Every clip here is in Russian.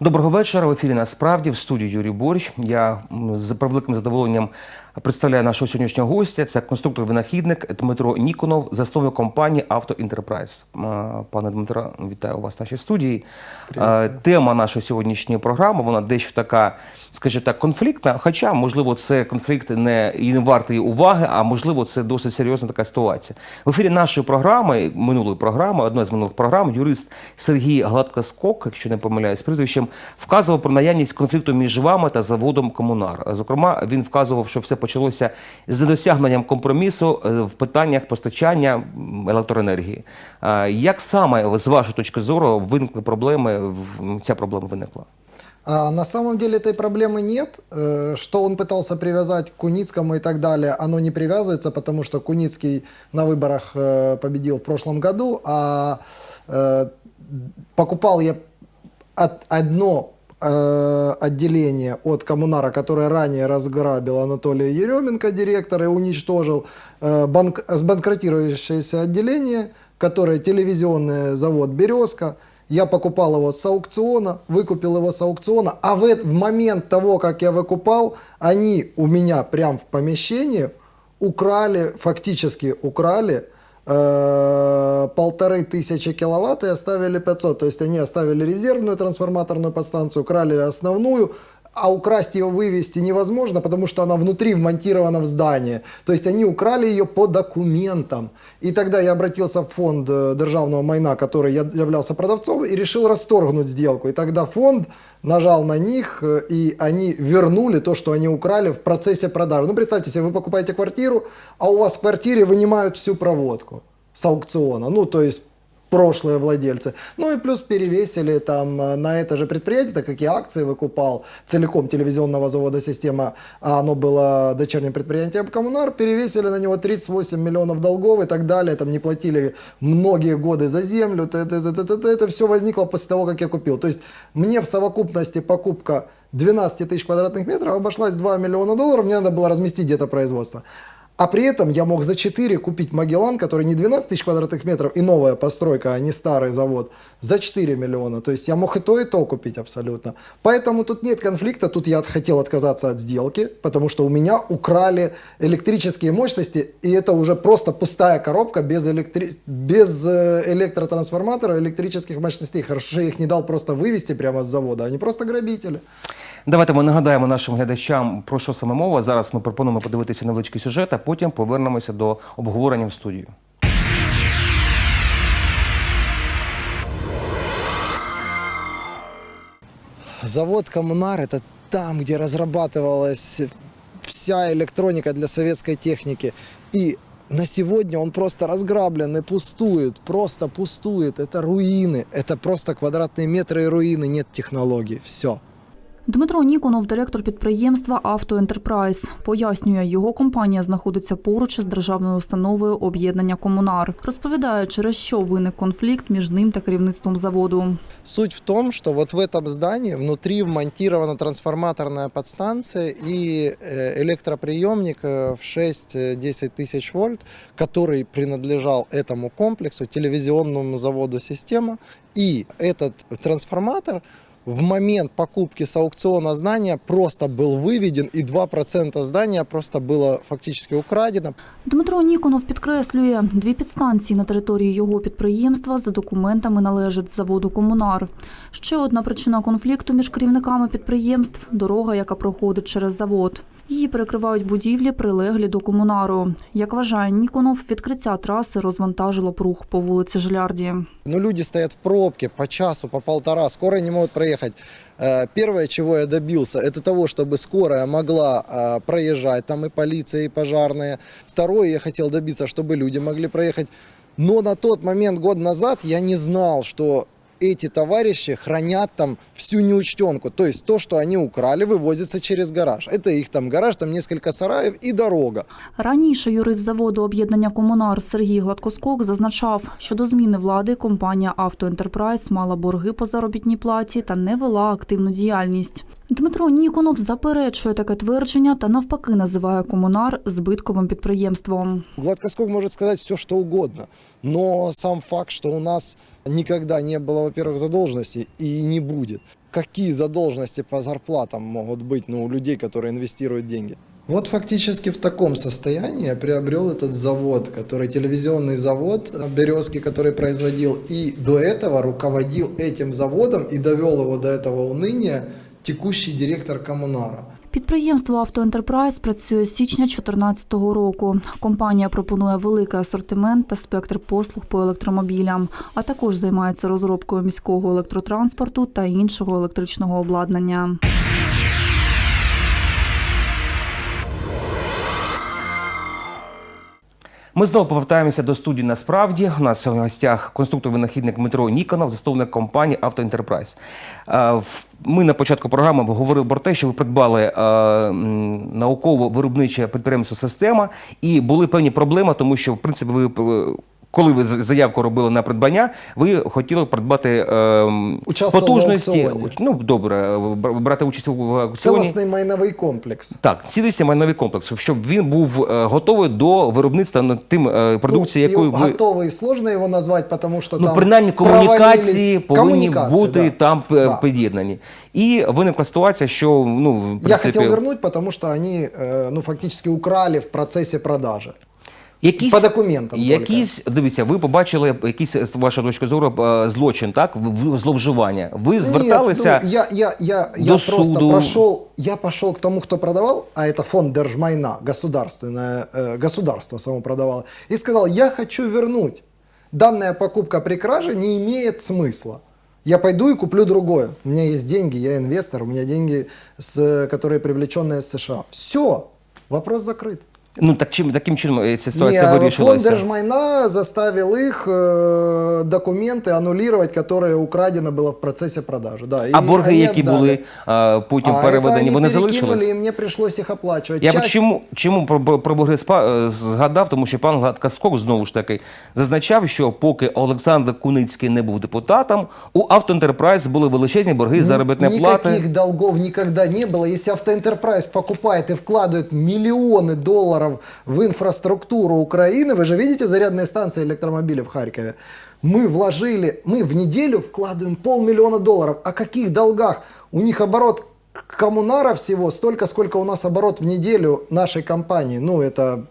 Доброго вечора. В ефірі насправді в студії Юрій Борщ. Я м, з превеликим задоволенням представляю нашого сьогоднішнього гостя. Це конструктор-винахідник Дмитро Ніконов, засновник компанії Авто Інтерпрайз. Пане Дмитро, вітаю вас в нашій студії. Е, Тема нашої сьогоднішньої програми вона дещо така, скажімо так, конфліктна. Хоча, можливо, це конфлікт не і не вартий уваги, а можливо, це досить серйозна така ситуація. В ефірі нашої програми, минулої програми, одної з минулих програм, юрист Сергій Гладкоскок, якщо не помиляюсь, прізвищем, вказував про наявність конфлікту між вами та заводом Комунар. Зокрема, він вказував, що все почалося з недосягненням компромісу е, в питаннях постачання м, електроенергії. А Як саме з вашої точки зору виникли проблеми? в- Ця проблема виникла? А на самом деле этой проблемы нет. Э, Что он пытался привязать к Куницкому и так далее, оно не привязывается, потому что Куницкий на выборах э, победил в прошлом году, а э, покупал я от- одно э, отделение от коммунара, которое ранее разграбил Анатолий Еременко, директор, и уничтожил э, банк, сбанкротирующееся отделение, которое телевизионный завод «Березка». Я покупал его с аукциона, выкупил его с аукциона, а в, в момент того, как я выкупал, они у меня прям в помещении украли, фактически украли э, полторы тысячи киловатт и оставили 500. То есть они оставили резервную трансформаторную подстанцию, украли основную, а украсть ее вывести невозможно, потому что она внутри вмонтирована в здание. То есть они украли ее по документам. И тогда я обратился в фонд э, державного майна, который я являлся продавцом, и решил расторгнуть сделку. И тогда фонд нажал на них, э, и они вернули то, что они украли в процессе продажи. Ну, представьте себе, вы покупаете квартиру, а у вас в квартире вынимают всю проводку с аукциона. Ну, то есть прошлые владельцы. Ну и плюс перевесили там э, на это же предприятие, так как я акции выкупал целиком телевизионного завода «Система», а оно было дочерним предприятием «Коммунар», перевесили на него 38 миллионов долгов и так далее, там не платили многие годы за землю, это все возникло после того, как я купил. То есть мне в совокупности покупка 12 тысяч квадратных метров обошлась 2 миллиона долларов, мне надо было разместить где-то производство. А при этом я мог за 4 купить Магеллан, который не 12 тысяч квадратных метров и новая постройка, а не старый завод, за 4 миллиона. То есть я мог и то, и то купить абсолютно. Поэтому тут нет конфликта, тут я хотел отказаться от сделки, потому что у меня украли электрические мощности, и это уже просто пустая коробка без, электри... без э, электротрансформатора, электрических мощностей. Хорошо, я их не дал просто вывести прямо с завода, они просто грабители. Давайте ми нагадаємо нашим глядачам про що саме мова. Зараз ми пропонуємо подивитися невеличкий сюжет, а потім повернемося до обговорення в студію. Завод «Коммунар» — это там, где разрабатывалась вся электроника для советской техники. И на сегодня он просто разграблен и пустует, просто пустует. Это руины, это просто квадратные метры и руины, нет технологий, все. Дмитро Ніконов, директор підприємства «Авто Ентерпрайз», пояснює, його компанія знаходиться поруч із державною установою об'єднання Комунар. Розповідає, через що виник конфлікт між ним та керівництвом заводу. Суть в том, что вот в этом здании внутри вмонтирована трансформаторная подстанция и э, электроприемник э, в 6-10 тысяч вольт, который принадлежал этому комплексу, телевизионному заводу «Система». И этот трансформатор в момент покупки с аукциона здания просто был выведен, и 2% здания просто было фактически украдено. Дмитро Ніконов підкреслює, дві підстанції на території його підприємства за документами належать заводу Комунар. Ще одна причина конфлікту між керівниками підприємств дорога, яка проходить через завод. Її перекривають будівлі, прилеглі до комунару. Як вважає Ніконов, відкриття траси розвантажило б рух по вулиці Жилярді. Но люди стоят в пробке по часу, по полтора, скорая не могут проехать. Э, Первое, чего я добился, это того, чтобы скорая могла э, проезжать, там и полиция, и пожарные. Второе, я хотел добиться, чтобы люди могли проехать. Но на тот момент, год назад, я не знал, что эти товарищи хранят там всю неучтенку. То есть то, что они украли, вывозится через гараж. Это их там гараж, там несколько сараев и дорога. Раніше юрист заводу об'єднання Комунар Сергій Гладкоскок зазначав, що до зміни влади компанія «Авто Ентерпрайз» мала борги по заробітній платі та не вела активну діяльність. Дмитро Ніконов заперечує таке твердження та навпаки називає комунар збитковим підприємством. Гладкоскок может сказать все, что угодно, но сам факт, что у нас никогда не было, во-первых, задолженности и не будет. какие задолженности по зарплатам могут быть ну, у людей, которые инвестируют деньги. Вот фактически в таком состоянии я приобрел этот завод, который телевизионный завод э, Березки, который производил, и до этого руководил этим заводом и довел его до этого уныния текущий директор коммунара. Підприємство «Автоентерпрайз» працює з січня 2014 року. Компанія пропонує великий асортимент та спектр послуг по електромобілям, а також займається розробкою міського електротранспорту та іншого електричного обладнання. Ми знову повертаємося до студії. Насправді у нас в гостях конструктор-винахідник Дмитро Ніконов, засновник компанії «Автоентерпрайз». Е, Ми на початку програми говорили про те, що ви придбали е, науково-виробниче підприємство «Система» і були певні проблеми, тому що в принципі ви е, Коли ви з- заявку робили на придбання, ви хотіли придбати е, м, Участвував в потужності. аукціоні. Ну добре, бр- брати участь в аукціоні. Целостный майновый комплекс. Так, цілісний майновий комплекс, щоб він був е, готовий до виробництва над тим е, продукції, Ну, якою его ви готовый сложно его назвать, потому что ну там принаймні комунікації провалились- повинні коммуникации, бути да. там е, Да. під'єднані. І виникла ситуація, що ну в Я принципі, хотел вернуть, потому что они, э, ну, фактически украли в процессе продажи. якісь по документам якісь дивіться, ви побачили якийсь з вашої точки зору е, злочин, так в- в- зловживання. Ви зверталися. Нет, ну, я, я, я, до я просто суду. прошел, я пошел к тому, кто продавал, а это фонд Держмайна, государственное, э, государство само продавало, и сказал, я хочу вернуть. Данная покупка при краже не имеет смысла. Я пойду и куплю другое. У меня есть деньги, я инвестор, у меня деньги, с, которые привлеченные из США. Все, вопрос закрыт. Ну так чим таким чином е, ця ситуація Не, фонд вирішилася? Держмайна заставил их э, документы аннулировать, которые украдено было в процессе продажи. Да, А и борги, они які отдали. були е, потім а переведені, это они вони перекинули, залишились? и мне пришлось их оплачивать. Я б Часть- чому, чому про, про борги спа- е, згадав, тому що пан Гладкаскок знову ж таки зазначав, що поки Олександр Куницький не був депутатом, у Автоентерпрайз були величезні борги заробітної Никаких плати. долгов никогда не было. Если Автоэнтерпрайз покупает и вкладывает миллионы долларов в инфраструктуру Украины, вы же видите зарядные станции электромобилей в Харькове, мы вложили, мы в неделю вкладываем полмиллиона долларов. О каких долгах? У них оборот коммунара всего столько, сколько у нас оборот в неделю нашей компании. Ну, это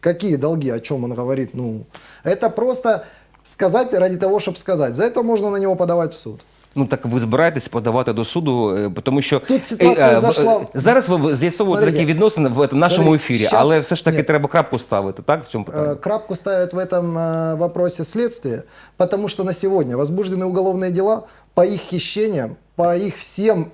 какие долги, о чем он говорит? Ну, это просто сказать ради того, чтобы сказать. За это можно на него подавать в суд Ну так ви збираєтесь подавати до суду, е, тому що Тут ситуація е, е, в- зайшла- е, зараз ви з'ясовуєте Смотрите, такі відносини в этом нашому смотрите, ефірі, щас- але все ж таки Ні. треба крапку ставити, так в цьому питанні. Э, Крапку ставят в этом э, вопросе следствие, потому что на сегодня возбуждены уголовные дела по их хищениям, по их всем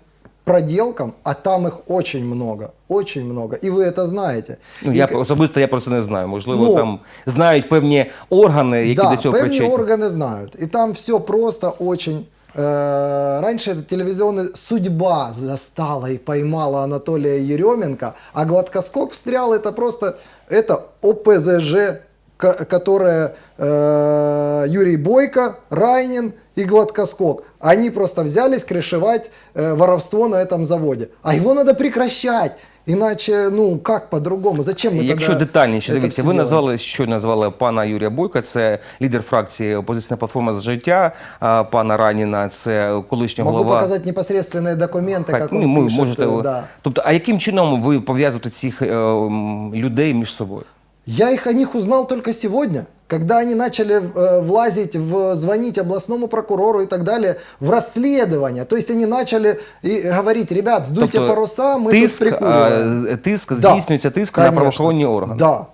проделкам, а там их очень много, очень много, и вы это знаете. Ну И я к- особисто я про це не знаю. Можливо, Ну, там знають певні органи, які да, до цього певні причетні. органы знают. И там все просто очень... э, раньше этот телевизионный судьба застала и поймала Анатолия Еременко, а гладкоскок встрял это просто... Это ОПЗЖ, ко- которое э, Юрий Бойко, Райнин и Гладкоскок. Они просто взялись крышевать э, воровство на этом заводе. А его надо прекращать. Иначе, ну, как по-другому? Зачем мы Якщо тогда детальніше, это дивіться, всё ви делаем? назвали, що назвали пана Юрія Бойка, це лідер фракції опозиційна платформа за життя, а пана Раніна, це колишній Могу голова. показать непосредственные документы, Так, как ну, он ми пишет, можете. э, да. Тобто, а яким чином ви пов'язуєте цих е, м, людей між собою? Я их о них узнал только сегодня, когда они начали э, влазить, в, звонить областному прокурору и так далее в расследование. То есть они начали и говорить, ребят, сдуйте паруса, мы Тобто тиск, тут прикуриваем. а, тиск Да, здійснюється тиск на конечно. правоохоронні органи. Да.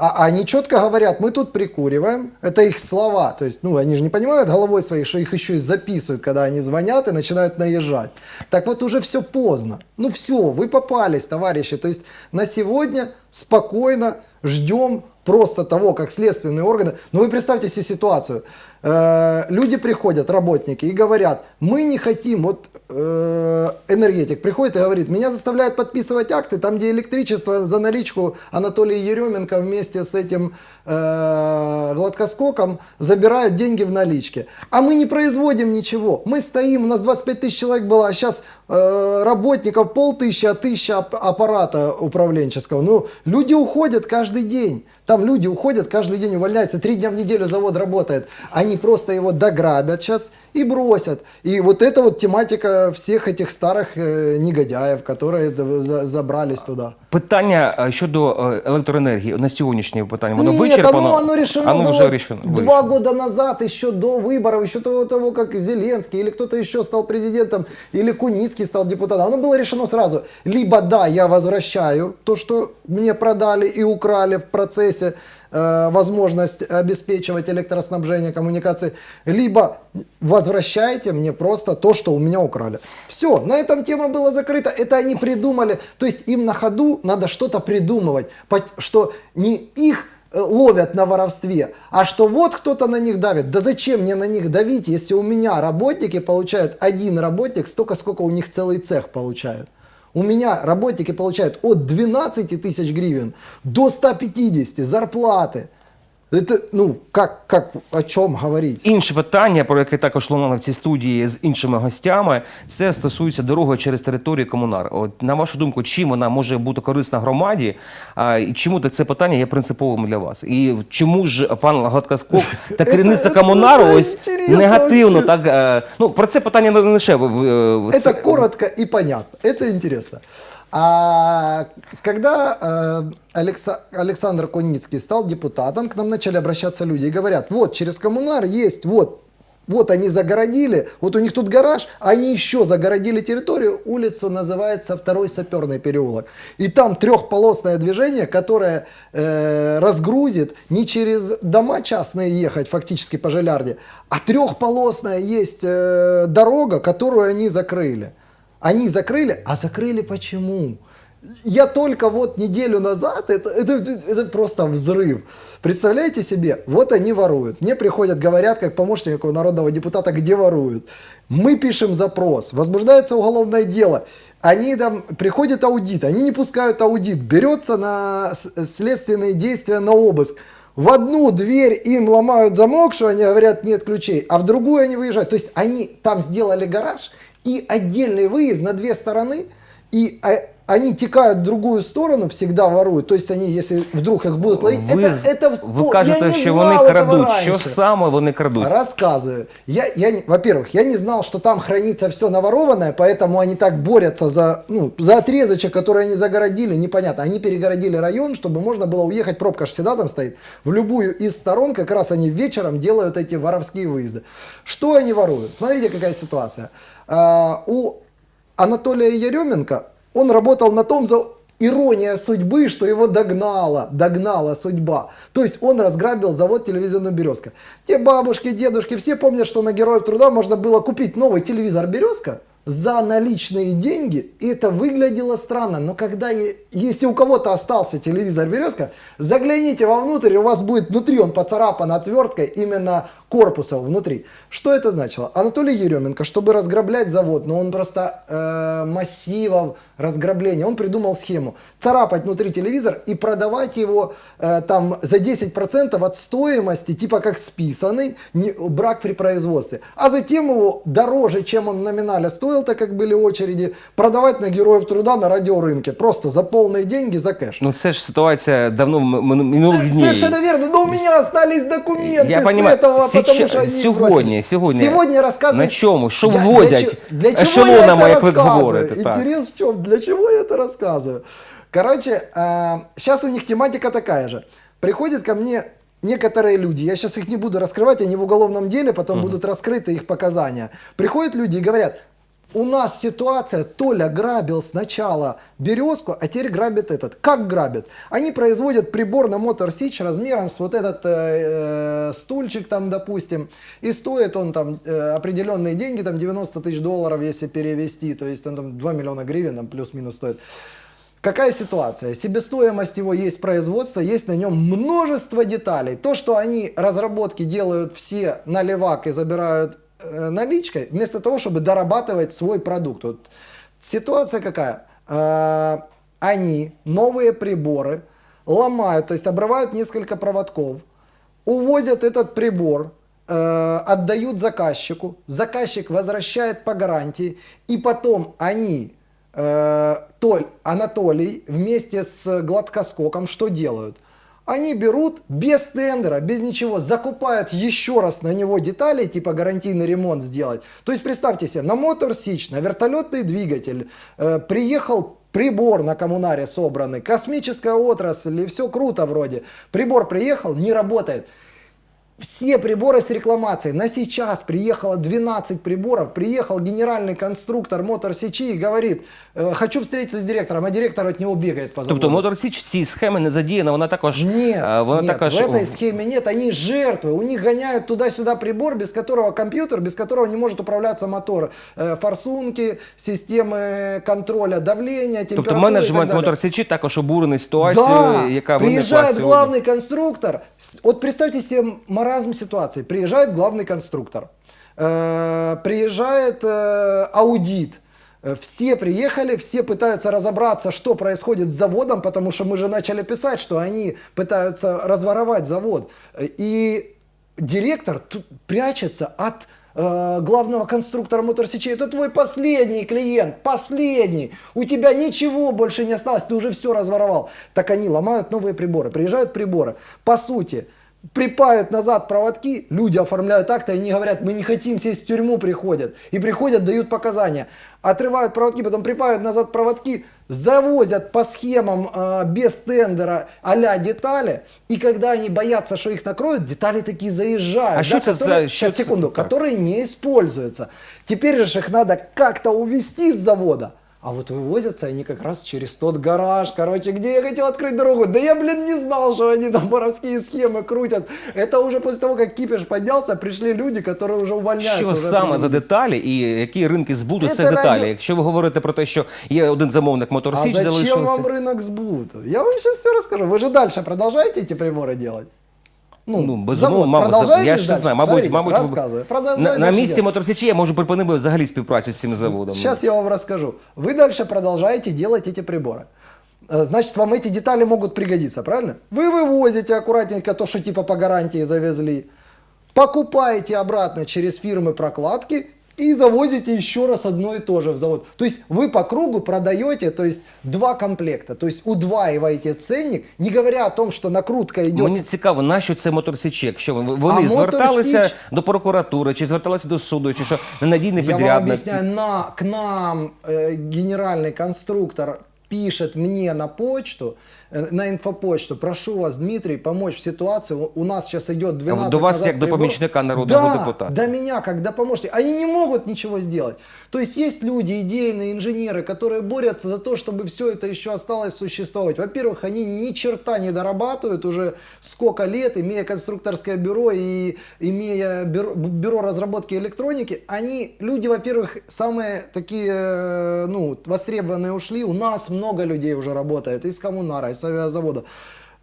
А они четко говорят, мы тут прикуриваем, это их слова, то есть, ну, они же не понимают головой своей, что их еще и записывают, когда они звонят и начинают наезжать. Так вот уже все поздно. Ну все, вы попались, товарищи. То есть на сегодня спокойно ждем просто того, как следственные органы. Ну вы представьте себе ситуацию. Э, люди приходят, работники, и говорят, мы не хотим, вот э, энергетик приходит и говорит, меня заставляют подписывать акты, там где электричество за наличку Анатолий Еременко вместе с этим э, гладкоскоком забирают деньги в наличке. А мы не производим ничего. Мы стоим, у нас 25 тысяч человек было, а сейчас э, работников полтысячи, а тысяча ап- аппарата управленческого. Ну, люди уходят каждый день. Там люди уходят, каждый день увольняются, три дня в неделю завод работает. Они просто его дограбят сейчас и бросят. И вот это вот тематика всех этих старых э, негодяев, которые забрались туда. Питання е, щодо е, електроенергії на сьогоднішнє питання. Воно Нет, вичерпано. оно, оно решено Оно было вже рішено. два года назад, еще до выборов, еще до того, как Зеленский или кто-то еще стал президентом, или Куницкий стал депутатом. Оно было решено сразу. Либо да, я возвращаю то, что мне продали и украли в процессе э, возможность обеспечивать электроснабжение, коммуникации, либо возвращайте мне просто то, что у меня украли. Все, на этом тема была закрыта. Это они придумали. То есть им на ходу надо что-то придумывать, что не их э, ловят на воровстве, а что вот кто-то на них давит. Да зачем мне на них давить, если у меня работники получают один работник столько, сколько у них целый цех получает. У меня работники получают от 12 тысяч гривен до 150 зарплаты. Это, ну, как, как, о чем говорить? Інше питання, про яке також лунало в цій студії з іншими гостями, це стосується дороги через територію комунар. От на вашу думку, чим вона може бути корисна громаді, а, і чому так це питання є принциповим для вас? І чому ж пан Гладкоскок та керівництво це- комунару це ось інтересно негативно вообще. так е, ну про це питання не лише в- в- в- Это коротко и понятно. Это интересно. А когда э, Алекса- Александр Куницкий стал депутатом, к нам начали обращаться люди и говорят, вот через коммунар есть, вот, вот они загородили, вот у них тут гараж, они еще загородили территорию, улицу называется Второй саперный переулок. И там трехполосное движение, которое э, разгрузит не через дома частные ехать фактически по Желярде, а трехполосная есть э, дорога, которую они закрыли. Они закрыли, а закрыли почему? Я только вот неделю назад, это, это, это просто взрыв. Представляете себе, вот они воруют. Мне приходят, говорят, как помощнику народного депутата, где воруют. Мы пишем запрос, возбуждается уголовное дело. Они там, приходит аудит, они не пускают аудит, берется на следственные действия на обыск. В одну дверь им ломают замок, что они говорят нет ключей, а в другую они выезжают. То есть они там сделали гараж и отдельный выезд на две стороны, и а, они текают в другую сторону, всегда воруют. То есть они, если вдруг их будут ловить, ви, это, это ви кажете, я не що знал вони этого крадуть. Що раньше. саме вони крадуть? Рассказываю. Я, я, не- во-первых, я не знал, что там хранится все наворованное, поэтому они так борются за, ну, за отрезочек, который они загородили, непонятно. Они перегородили район, чтобы можно было уехать, пробка же всегда там стоит. В любую из сторон как раз они вечером делают эти воровские выезды. Что они воруют? Смотрите, какая ситуация. А, у Анатолия Еременко, он работал на том, за ирония судьбы, что его догнала, догнала судьба. То есть он разграбил завод телевизионная «Березка». Те бабушки, дедушки, все помнят, что на Героев Труда можно было купить новый телевизор «Березка», за наличные деньги, и это выглядело странно. Но когда, если у кого-то остался телевизор «Березка», загляните вовнутрь, и у вас будет внутри он поцарапан отверткой именно корпуса внутри. Что это значило? Анатолий Еременко, чтобы разграблять завод, но он просто э, массивов разграбления, он придумал схему. Царапать внутри телевизор и продавать его э, там за 10% от стоимости, типа как списанный, не- брак при производстве. А затем его дороже, чем он в номинале стоил, так как были очереди, продавать на героев труда на радиорынке. Просто за полные деньги, за кэш. Ну це ж ситуація давно м- м- минулих днів. Совершенно верно, но у меня остались документы Я с понимаю. этого, Сейчас- они сегодня, бросили. сегодня. Сегодня рассказывать... На чому? Що Я- ввозять Для, чего ешелонами, я это як ви рассказываю? говорите, так. Интерес в чем? Для чего я это рассказываю? Короче, сейчас у них тематика такая же. Приходят ко мне некоторые люди, я сейчас их не буду раскрывать, они в уголовном деле, потом будут раскрыты их показания. Приходят люди и говорят, у нас ситуация, Толя грабил сначала березку, а теперь грабит этот. Как грабит? Они производят прибор на Motor Сич размером с вот этот э, э, стульчик там, допустим, и стоит он там э, определенные деньги, там 90 тысяч долларов, если перевести, то есть он там 2 миллиона гривен, там плюс-минус стоит. Какая ситуация? Себестоимость его есть производство, есть на нем множество деталей. То, что они разработки делают все на левак и забирают наличкой, вместо того, чтобы дорабатывать свой продукт. Вот ситуация какая? Э, они новые приборы ломают, то есть обрывают несколько проводков, увозят этот прибор, э, отдают заказчику, заказчик возвращает по гарантии, и потом они, э, Толь, Анатолий, вместе с гладкоскоком что делают? Они берут без тендера, без ничего, закупают еще раз на него детали, типа гарантийный ремонт сделать. То есть представьте себе, на Мотор Сич, на вертолетный двигатель э, приехал прибор на коммунаре собранный, космическая отрасль, и все круто вроде. Прибор приехал, не работает Все приборы с рекламацией. На сейчас приехало 12 приборов. Приехал генеральный конструктор Мотор Сечи и говорит, «Э, хочу встретиться с директором, а директор от него бегает по заводу. Тобто Мотор Січ в цій схемі не задіяна, вона також Нет, е, вона нет, також в этой схеме нет, они жертвы, у них гоняют туда-сюда прибор, без которого компьютер, без которого не может управляться мотор. Э, форсунки, системы контроля давления, температуры Тобто и менеджмент так далее. Мотор Січі також обурений ситуацією, Да, яка виникла приезжает сьогодні. главный конструктор. С- Вот представьте себе маразм ситуации. Приезжает главный конструктор, э, приезжает э, аудит. Э, Все приехали, все пытаются разобраться, что происходит с заводом, потому что мы же начали писать, что они пытаются разворовать завод. И директор тут прячется от э, главного конструктора моторсечей. Это твой последний клиент, последний. У тебя ничего больше не осталось, ты уже все разворовал. Так они ломают новые приборы, приезжают приборы. По сути, припают назад проводки, люди оформляют акты, они говорят, мы не хотим сесть в тюрьму, приходят. И приходят, дают показания. Отрывают проводки, потом припают назад проводки, завозят по схемам э, без тендера а детали. И когда они боятся, что их накроют, детали такие заезжают. А что это за- Сейчас, секунду. так. Которые не используются. Теперь же их надо как-то увезти с завода. А вот вывозятся они как раз через тот гараж, короче, где я хотел открыть дорогу. Да я, блин, не знал, что они там воровские схемы крутят. Это уже после того, как кипиш поднялся, пришли люди, которые уже увольняются. Що уже саме за прибились. деталі і які ринки збуту Це це деталі? раді- Якщо ви говорите про те, що є один замовник Мотор А Січ зачем залишився. вам рынок сбута? Я вам сейчас все расскажу. Вы же дальше продолжаете эти приборы делать? Ну, безумовно, завод мабуть, продолжаєте я ж не дальше? знаю, мабуть, Смотрите, мабуть, рассказываю. на, Продолжаю на дальше місці делать. Мотор Січі я можу припинив би взагалі співпрацю з цим заводом. Сейчас я вам расскажу. Вы дальше продолжаете делать эти приборы. Э, Значит, вам эти детали могут пригодиться, правильно? Вы вывозите аккуратненько то, что типа по гарантии завезли, покупаете обратно через фирмы прокладки и завозите еще раз одно и то же в завод. То есть вы по кругу продаете, то есть два комплекта, то есть удваиваете ценник, не говоря о том, что накрутка идет Мені цікаво, нащо це Мотор Січі? Якщо вони, вони А Мотор зверталися Січ- до прокуратури, чи зверталися до суду, чи що ненадійний Я вам підрядник. объясняю, на, к нам э, генеральный конструктор пишет мне на почту, э, на инфопочту, прошу вас, Дмитрий, помочь в ситуации, у- нас сейчас идет 12 до вас назад як до приборов». помічника народного да, депутата. до меня, как до помощника. Они не могут ничего сделать. То есть есть люди, идейные инженеры, которые борются за то, чтобы все это еще осталось существовать. Во-первых, они ни черта не дорабатывают уже сколько лет, имея конструкторское бюро и имея бюро, бюро разработки электроники. Они, люди, во-первых, самые такие, э, ну, востребованные ушли. У нас много людей уже работает из коммунара, из авиазавода.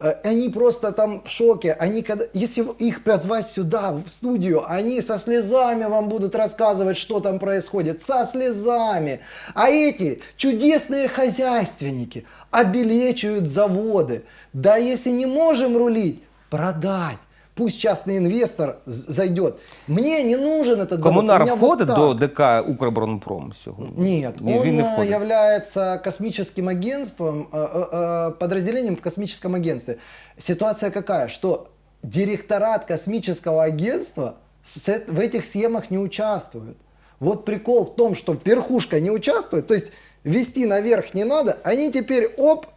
Э, Они просто там в шоке. Они, когда, если их позвать сюда, в студию, они со слезами вам будут рассказывать, что там происходит. Со слезами. А эти чудесные хозяйственники обелечивают заводы. Да если не можем рулить, продать Пусть частный инвестор з- зайдет. Мне не нужен этот завод. Комунар У меня вот входить так. до ДК Укроборонпром сьогодні? Нет, Ні, он він не э, входить. является космическим агентством, э, э, э, подразделением в космическом агентстве. Ситуация какая? Что директорат космического агентства с эт- в этих схемах не участвует. Вот прикол в том, что верхушка не участвует, то есть вести наверх не надо, они теперь оп, э,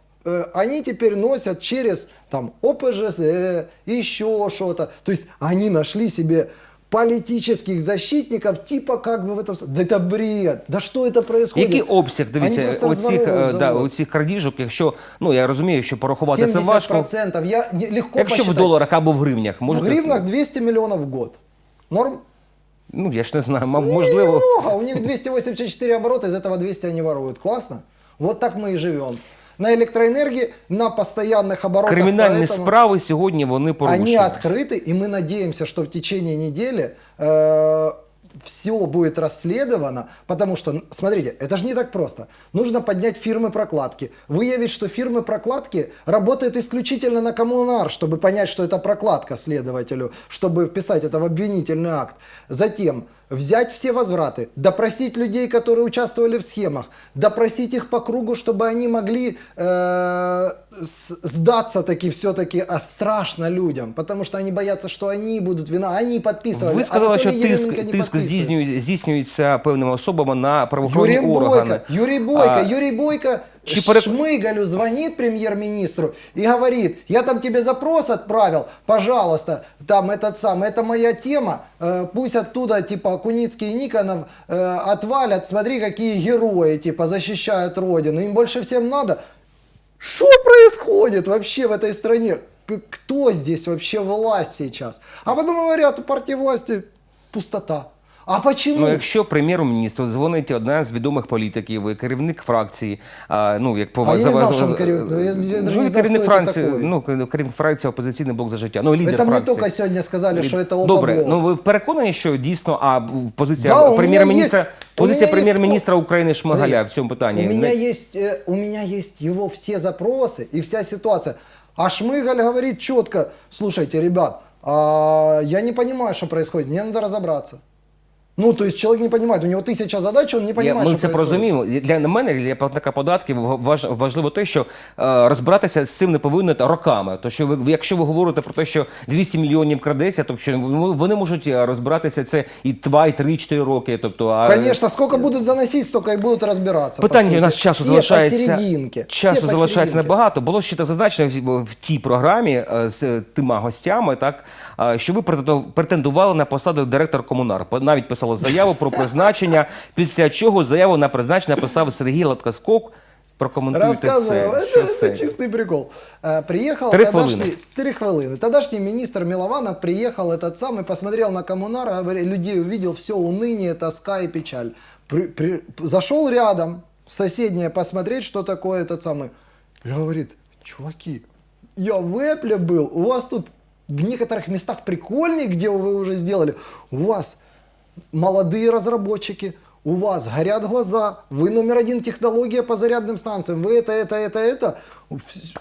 они теперь носят через там ОПЖС, еще что-то. То есть они нашли себе политических защитников, типа как бы в этом... с- Да это бред! Да что это происходит? Який обсяг, Они дивіться, просто оцих, разворовывают е, да, завод. оцих крадіжок, якщо, ну я розумію, що порахувати це 70%. важко. Я не- легко Якщо в посчитать. доларах або в гривнях, В можете... гривнах 200 миллионов в год. Норм? Ну, я ж не знаю, мабуть, можливо. Немного. У них 284 оборота, из этого 200 они воруют. Классно? Вот так мы и живем. На электроэнергии, на постоянных оборотах. Кримінальні поэтому справи сьогодні вони Они порушені. открыты, и мы надеемся, что в течение недели все будет расследовано, потому что, смотрите, это же не так просто. Нужно поднять фирмы прокладки, выявить, что фирмы прокладки работают исключительно на коммунар, чтобы понять, что это прокладка следователю, чтобы вписать это в обвинительный акт. Затем взять все возвраты, допросить людей, которые участвовали в схемах, допросить их по кругу, чтобы они могли э, с- сдаться таки все-таки а страшно людям, потому что они боятся, что они будут вина, они подписывали. Ви сказали, що Анатолий тиск, Еременко не тиск подписывает. здійснює- здійснюється певними особами на правоохоронні Юрий органи. Бойко, Юрий Бойко, А, Юрий Бойко Чи перек- Шмыгалю звонит премьер-министру и говорит, я там тебе запрос отправил, пожалуйста, там этот самый, это моя тема, э, пусть оттуда типа Куницкий и Никонов э, отвалят, смотри, какие герои типа защищают родину, им больше всем надо. Что происходит вообще в этой стране? Кто здесь вообще власть сейчас? А потом говорят, у партии власти пустота. А почему? Ну, якщо прем'єр-міністру дзвонить одна з відомих політиків, і керівник фракції, а, ну як по А я не за- знав, за- що він керівник. Я- я даже не ну, знав, керівник хто це фракції, такий. ну керівник фракції опозиційний блок за життя. Ну лідер Это мне фракції. только сегодня сказали, что это оба Добре, блока. ну ви переконані, що дійсно а позиція Да, у мене прем'єр-міністра, є- у позиція мене є прем'єр-міністра України Шмигаля Смотри, в цьому питанні. У меня, не- есть, э, у меня есть его все запросы и вся ситуация. А Шмыгаль говорит четко, слушайте, ребят, а, я не понимаю, что происходит, мне надо разобраться. Ну, то есть человек не понимает, у него тысяча задач, он не Я, понимает, ми це происходит. розуміємо. Для мене, для платника податків, важ, важливо те, що е, розбиратися з цим не повинно роками. То що ви, якщо ви говорите про те, що 200 мільйонів крадеться, то що вони можуть е, розбиратися це і 2, і 3, 4 роки. Тобто, а, Конечно, сколько будут заносить, столько и будут разбираться. по Питання у нас часу Все залишається часу залишається небагато. Було ще так зазначено в, в тій програмі е, з тима гостями, так е, що ви претендували на посаду директор комунар. Навіть писали заяву про призначення. Після чого заяву на призначення написав Сергій Латкаскок. Прокоментуйте Рассказываю. це. Это, Що это це? чистый прикол. Э, Приехал Три хвилины. три хвилины. Тогдашний министр Милованов приехал этот самый, посмотрел на коммунара, людей увидел, все уныние, тоска и печаль. При- при- зашел рядом, в соседнее, посмотреть, что такое этот самый. И говорит, чуваки, я в Эпле был, у вас тут в некоторых местах прикольнее, где вы уже сделали. У вас молодые разработчики, у вас горят глаза, вы номер один технология по зарядным станциям, вы это, это, это, это,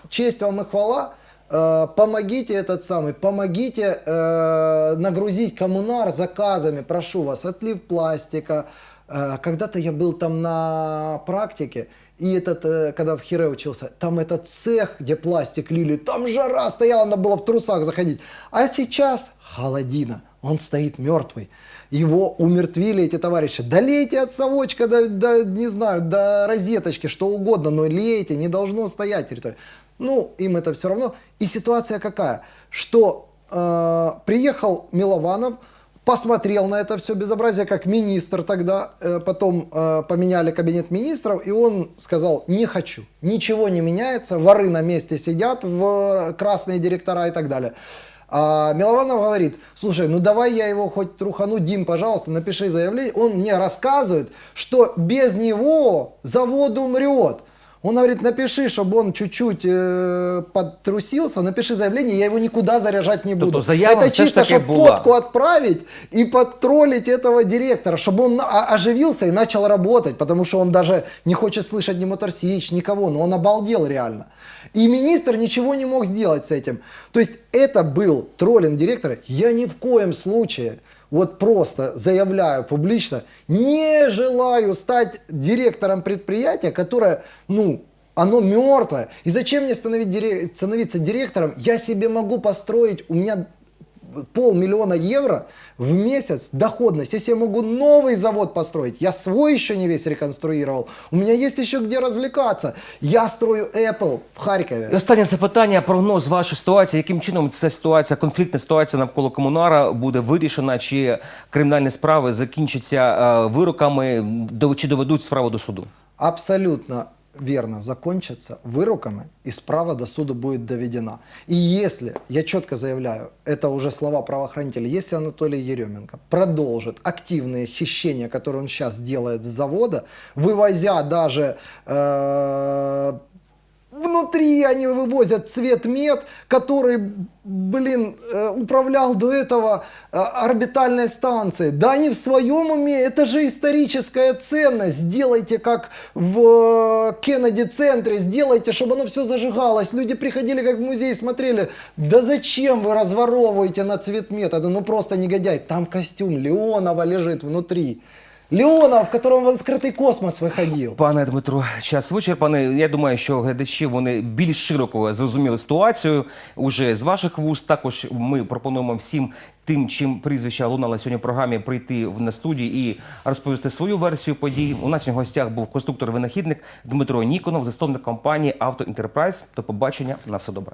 честь вам и хвала. Э, Помогите этот самый, помогите э, нагрузить коммунар заказами, прошу вас, отлив пластика. Э, Когда-то я был там на практике, и этот, э, когда в Хире учился, там этот цех, где пластик лили, там жара стояла, надо было в трусах заходить. А сейчас холодина, он стоит мертвый. Его умертвили эти товарищи. Да лейте от совочка, до, до, не знаю, до розеточки, что угодно, но лейте, не должно стоять территория. Ну, им это все равно. И ситуация какая? Что э, приехал Милованов, посмотрел на это все безобразие как министр тогда, э, потом э, поменяли кабинет министров, и он сказал, не хочу, ничего не меняется, воры на месте сидят, в красные директора и так далее. А Милованов говорит, слушай, ну давай я его хоть трухану, Дим, пожалуйста, напиши заявление. Он мне рассказывает, что без него завод умрет. Он говорит, напиши, чтобы он чуть-чуть э, подтрусился, напиши заявление, я его никуда заряжать не буду. Тобто заява Это все ж чисто, таки чтобы була. фотку отправить и подтроллить этого директора, чтобы он о- оживился и начал работать, потому что он даже не хочет слышать ни Моторсич, никого, но он обалдел реально. И министр ничего не мог сделать с этим. То есть это был троллинг директора. Я ни в коем случае, вот просто заявляю публично, не желаю стать директором предприятия, которое, ну, оно мертвое. И зачем мне становить становиться директором? Я себе могу построить, у меня полмиллиона евро в месяц доходность. Если я могу новый завод построить, я свой еще не весь реконструировал, у меня есть еще где развлекаться. Я строю Apple в Харькове. І останнє запитання, прогноз вашої ситуації. Яким чином ця ситуація, конфліктна ситуація навколо комунара буде вирішена? Чи кримінальні справи закінчаться е, вироками, до- чи доведуть справу до суду? абсолютно верно закончатся выроками, и справа до суда будет доведена. И если, я четко заявляю, это уже слова правоохранителей, если Анатолий Еременко продолжит активные хищения, которые он сейчас делает с завода, вывозя даже э, Внутри они вывозят цветмет, который, блин, э, управлял до этого э, орбитальной станцией. Да они в своем уме, это же историческая ценность. Сделайте как в э, Кеннеди-центре, сделайте, чтобы оно все зажигалось. Люди приходили как в музей, смотрели. Да зачем вы разворовываете на цветмет? Это ну просто негодяй. Там костюм Леонова лежит внутри. Леонов, в котором в открытый космос выходил. Пане Дмитро, час вичерпаний. Я думаю, що глядачі вони більш широко зрозуміли ситуацію уже з ваших вуст. Також ми пропонуємо всім тим, чим прізвища лунали сьогодні в програмі, прийти в- на студії і розповісти свою версію подій. У нас в гостях був конструктор-винахідник Дмитро Ніконов, засновник компанії Авто Інтерпрайз. До побачення на все добре.